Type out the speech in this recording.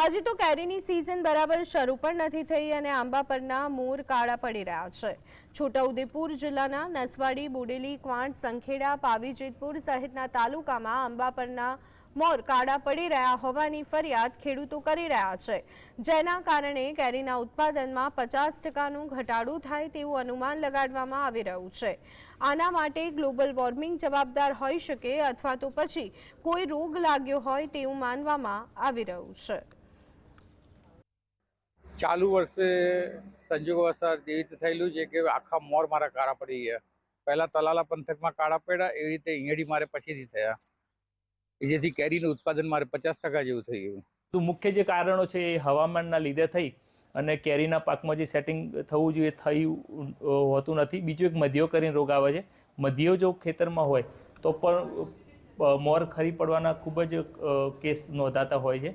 હજી તો કેરીની સિઝન બરાબર શરૂ પણ નથી થઈ અને આંબા પરના મૂર કાળા પડી રહ્યા છે. છોટાઉદેપુર જિલ્લાના નસવાડી, બોડેલી, ક્વાંટ, સંખેડા પાવી જેતપુર સહિતના તાલુકામાં આંબા પરના મોર કાળા પડી રહ્યા હોવાની ફરિયાદ ખેડૂતો કરી રહ્યા છે. જેના કારણે કેરીના ઉત્પાદનમાં પચાસ ટકાનું ઘટાડો થાય તેવું અનુમાન લગાડવામાં આવી રહ્યું છે. આના માટે ગ્લોબલ વોર્મિંગ જવાબદાર હોઈ શકે અથવા તો પછી કોઈ રોગ લાગ્યો હોય તેવું માનવામાં આવી રહ્યું છે. ચાલુ વર્ષે સંજોગવશાત એવી રીતે થયેલું છે કે આખા મોર મારા કાળા પડી ગયા. પહેલાં તલાલા પંથકમાં કાળા પડ્યા, એવી રીતે ઈયળી મારે પછીથી થયા. જેથી કેરીનું ઉત્પાદન મારે પચાસ ટકા જેવું થઈ ગયું. તો મુખ્ય જે કારણો છે એ હવામાનના લીધે થઈ અને કેરીના પાકમાં જે સેટિંગ થવું જોઈએ થયું હોતું નથી. બીજું એક મધ્યો કરીને રોગ આવે છે. મધ્યો જો ખેતરમાં હોય તો પણ મોર ખરી પડવાના ખૂબ જ કેસ નોંધાતા હોય છે.